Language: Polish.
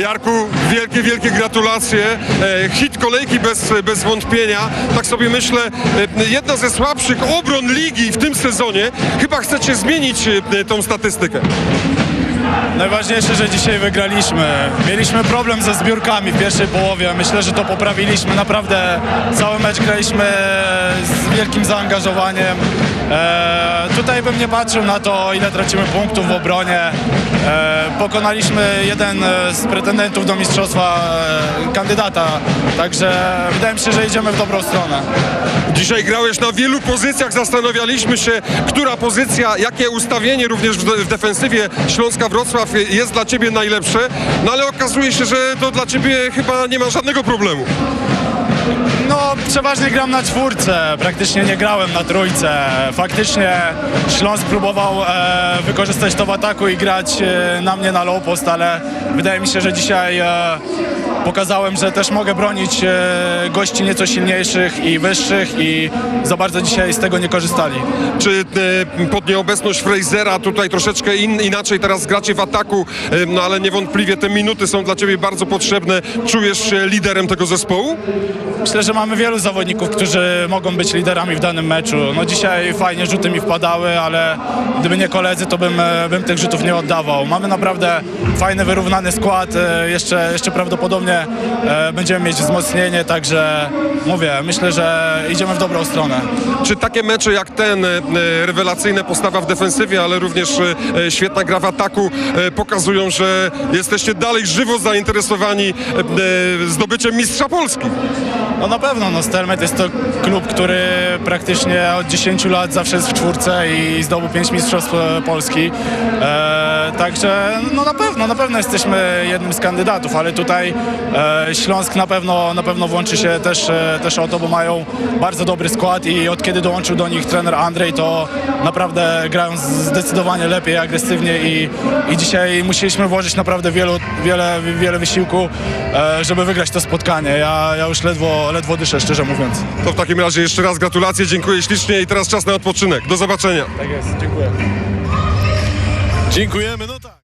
Jarku, wielkie, wielkie gratulacje. E, Hit kolejki bez, bez wątpienia. Tak sobie myślę, e, jedna ze słabszych obron ligi w tym sezonie. Chyba chcecie zmienić e, tą statystykę. Najważniejsze, że dzisiaj wygraliśmy. Mieliśmy problem ze zbiórkami w pierwszej połowie. Myślę, że to poprawiliśmy. Naprawdę cały mecz graliśmy z wielkim zaangażowaniem. E, tutaj bym nie patrzył na to, ile tracimy punktów w obronie. E, pokonaliśmy jeden e, z pretendentów do mistrzostwa e, kandydata. Także wydaje mi się, że idziemy w dobrą stronę. Dzisiaj grałeś na wielu pozycjach, zastanawialiśmy się, która pozycja, jakie ustawienie również w, w defensywie Śląska Wrocław jest dla Ciebie najlepsze, no ale okazuje się, że to dla Ciebie chyba nie ma żadnego problemu. Przeważnie gram na czwórce, praktycznie nie grałem na trójce. Faktycznie Śląsk próbował e, wykorzystać to w ataku i grać e, na mnie na low post, ale wydaje mi się, że dzisiaj e, pokazałem, że też mogę bronić e, gości nieco silniejszych i wyższych i za bardzo dzisiaj z tego nie korzystali. Czy e, pod nieobecność Frasera tutaj troszeczkę in, inaczej teraz gracie w ataku, e, no ale niewątpliwie te minuty są dla Ciebie bardzo potrzebne. Czujesz się liderem tego zespołu? Myślę, że mamy wielu zawodników, którzy mogą być liderami w danym meczu. No dzisiaj fajnie rzuty mi wpadały, ale gdyby nie koledzy, to bym, bym tych rzutów nie oddawał. Mamy naprawdę fajny, wyrównany skład. Jeszcze, jeszcze prawdopodobnie e, będziemy mieć wzmocnienie, także mówię, myślę, że idziemy w dobrą stronę. Czy takie mecze jak ten, e, e, rewelacyjna postawa w defensywie, ale również e, świetna gra w ataku, pokazują, że jesteście dalej żywo zainteresowani zdobyciem Mistrza Polski? No na pewno, no Stelmet jest to klub, który praktycznie od 10 lat zawsze jest w czwórce i zdobył 5 mistrzostw Polski. E, także no na pewno, na pewno jesteśmy jednym z kandydatów, ale tutaj Śląsk na pewno, na pewno włączy się też, e, też o to, bo mają bardzo dobry skład i od kiedy dołączył do nich trener Andrzej, to naprawdę grają zdecydowanie lepiej, agresywnie i, i dzisiaj musieliśmy włożyć naprawdę wielu, wiele, wiele wysiłku, e, żeby wygrać to spotkanie. Ja, ja już ledwo, ledwo dyszę, szczerze mówiąc. To w takim razie jeszcze raz gratulacje, dziękuję ślicznie i teraz czas na odpoczynek. Do zobaczenia. Tak jest, dziękuję. Dziękujemy, no tak.